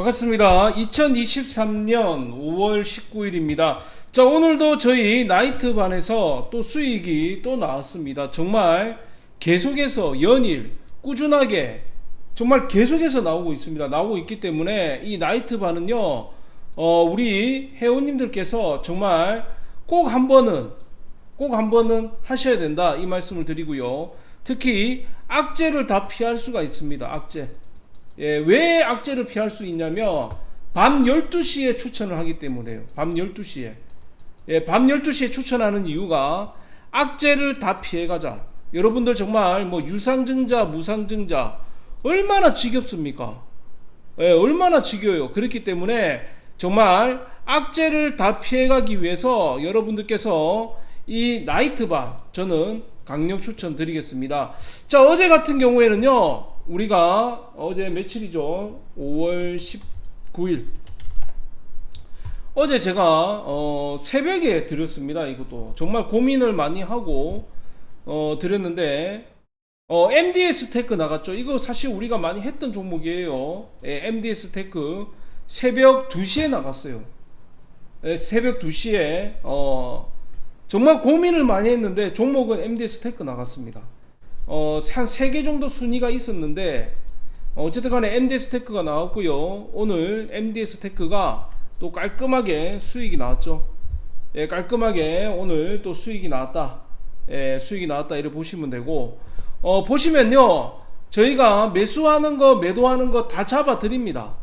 반갑습니다. 2023년 5월 19일입니다. 자, 오늘도 저희 나이트 반에서 또 수익이 또 나왔습니다. 정말 계속해서 연일 꾸준하게 정말 계속해서 나오고 있습니다. 나오고 있기 때문에 이 나이트 반은요, 어, 우리 회원님들께서 정말 꼭 한 번은 꼭 한 번은 하셔야 된다 이 말씀을 드리고요. 특히 악재를 다 피할 수가 있습니다. 악재. 예, 왜 악재를 피할 수 있냐면 밤 12시에 추천을 하기 때문에요. 밤 12시에. 예, 밤 12시에 추천하는 이유가 악재를 다 피해 가자. 여러분들 정말 뭐 유상증자, 무상증자 얼마나 지겹습니까? 예, 얼마나 지겨요. 그렇기 때문에 정말 악재를 다 피해가기 위해서 여러분들께서 이 나이트밤 저는 강력 추천드리겠습니다. 자 어제 같은 경우에는요 우리가 어제 며칠이죠 5월 19일 어제 제가 어, 새벽에 드렸습니다 이것도 정말 고민을 많이 하고 어, 드렸는데 어, MDS 테크 나갔죠. 이거 사실 우리가 많이 했던 종목이에요. 예, MDS 테크 새벽 2시에 나갔어요. 예, 새벽 2시에 어, 정말 고민을 많이 했는데 종목은 MDS 테크 나갔습니다. 어, 한 3개 정도 순위가 있었는데 어, 어쨌든 간에 MDS 테크가 나왔고요. 오늘 MDS 테크가 또 깔끔하게 수익이 나왔죠. 예, 깔끔하게 오늘 또 수익이 나왔다. 예, 수익이 나왔다 이렇게 보시면 되고 어, 보시면요 저희가 매수하는 거 매도하는 거 다 잡아 드립니다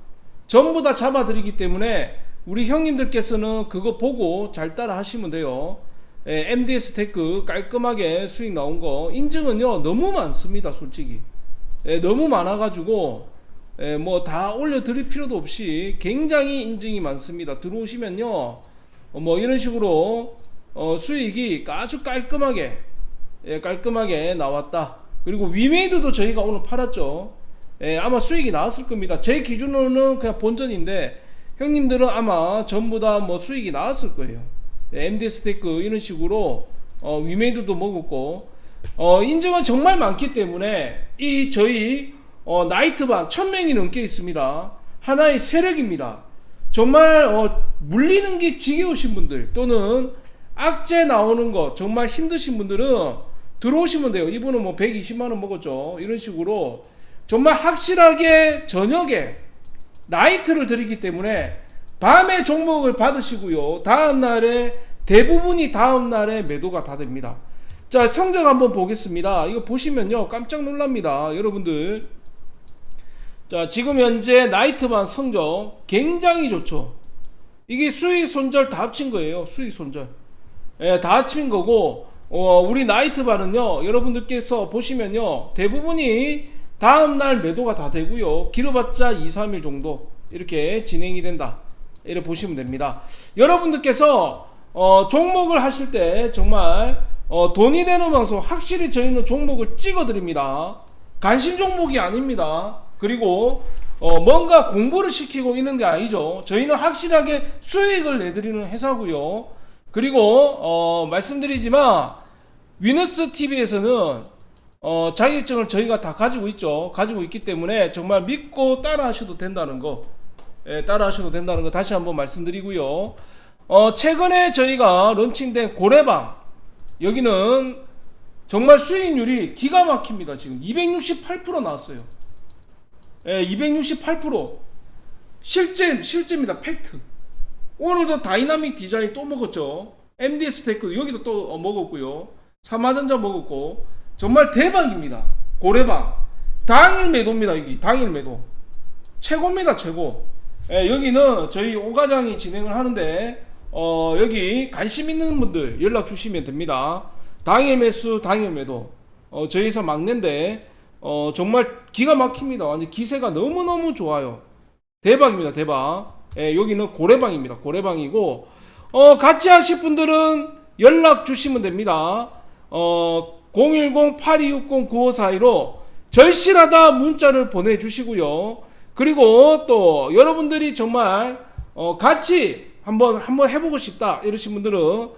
전부 다 잡아 드리기 때문에 우리 형님들께서는 그거 보고 잘 따라 하시면 돼요 예, MDS 테크 깔끔하게 수익 나온 거 인증은요 너무 많습니다 솔직히 예, 너무 많아 가지고 예, 뭐다 올려 드릴 필요도 없이 굉장히 인증이 많습니다 들어오시면요 어, 뭐 이런 식으로 어, 수익이 아주 깔끔하게 예, 깔끔하게 나왔다. 그리고 위메이드도 저희가 오늘 팔았죠. 예, 아마 수익이 나왔을 겁니다. 제 기준으로는 그냥 본전인데 형님들은 아마 전부 다 뭐 수익이 나왔을 거예요. 예, MD 스테이크 이런 식으로 어, 위메이드도 먹었고 어, 인증은 정말 많기 때문에 이 저희 어, 나이트반 1000명이 넘게 있습니다. 하나의 세력입니다. 정말 어, 물리는 게 지겨우신 분들 또는 악재 나오는 거 정말 힘드신 분들은 들어오시면 돼요. 이분은 뭐 120만 원 먹었죠. 이런 식으로 정말 확실하게 저녁에 나이트를 드리기 때문에 밤에 종목을 받으시고요. 다음 날에 대부분이 다음 날에 매도가 다 됩니다. 자, 성적 한번 보겠습니다. 이거 보시면요. 깜짝 놀랍니다. 여러분들. 자, 지금 현재 나이트반 성적 굉장히 좋죠. 이게 수익 손절 다 합친 거예요. 수익 손절. 예, 다 합친 거고 어, 우리 나이트반은요, 여러분들께서 보시면요, 대부분이 다음 날 매도가 다 되고요, 길어봤자 2, 3일 정도 이렇게 진행이 된다. 이렇게 보시면 됩니다. 여러분들께서 어, 종목을 하실 때 정말 어, 돈이 되는 방송 확실히 저희는 종목을 찍어 드립니다. 관심 종목이 아닙니다. 그리고 어, 뭔가 공부를 시키고 있는 게 아니죠. 저희는 확실하게 수익을 내드리는 회사고요. 그리고 어, 말씀드리지만 위너스 TV에서는 어, 자격증을 저희가 다 가지고 있죠. 가지고 있기 때문에 정말 믿고 따라하셔도 된다는 거, 예, 따라 하셔도 된다는 거 다시 한번 말씀드리고요. 어, 최근에 저희가 런칭된 고래방 여기는 정말 수익률이 기가 막힙니다. 지금 268% 나왔어요. 예, 268% 실제 실제입니다. 팩트. 오늘도 다이나믹 디자인 또 먹었죠. MDS 테크 여기도 또 어, 먹었고요. 삼화전자 먹었고 정말 대박입니다. 고래방 당일 매도입니다. 여기 당일 매도 최고입니다. 최고. 예, 여기는 저희 오과장이 진행을 하는데 어, 여기 관심 있는 분들 연락 주시면 됩니다. 당일 매수 당일 매도 어, 저희 회사 막내인데 어, 정말 기가 막힙니다. 완전 기세가 너무 너무 좋아요. 대박입니다. 대박. 예, 여기는 고래방입니다. 고래방이고 어, 같이 하실 분들은 연락 주시면 됩니다. 어, 010-8260-9542로 절실하다 문자를 보내주시고요. 그리고 또 여러분들이 정말 어, 같이 한번 한번 해보고 싶다 이러신 분들은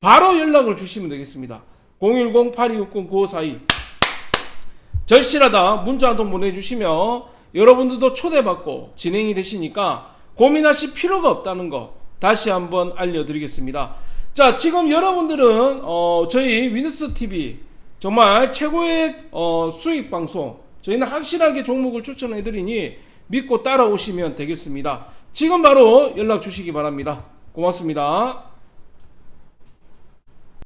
바로 연락을 주시면 되겠습니다. 010-8260-9542 절실하다 문자 한 통 보내주시면 여러분들도 초대받고 진행이 되시니까 고민하실 필요가 없다는 거 다시 한번 알려드리겠습니다. 자, 지금 여러분들은 어, 저희 위너스 TV 정말 최고의 어, 수익 방송 저희는 확실하게 종목을 추천해 드리니 믿고 따라오시면 되겠습니다. 지금 바로 연락 주시기 바랍니다. 고맙습니다.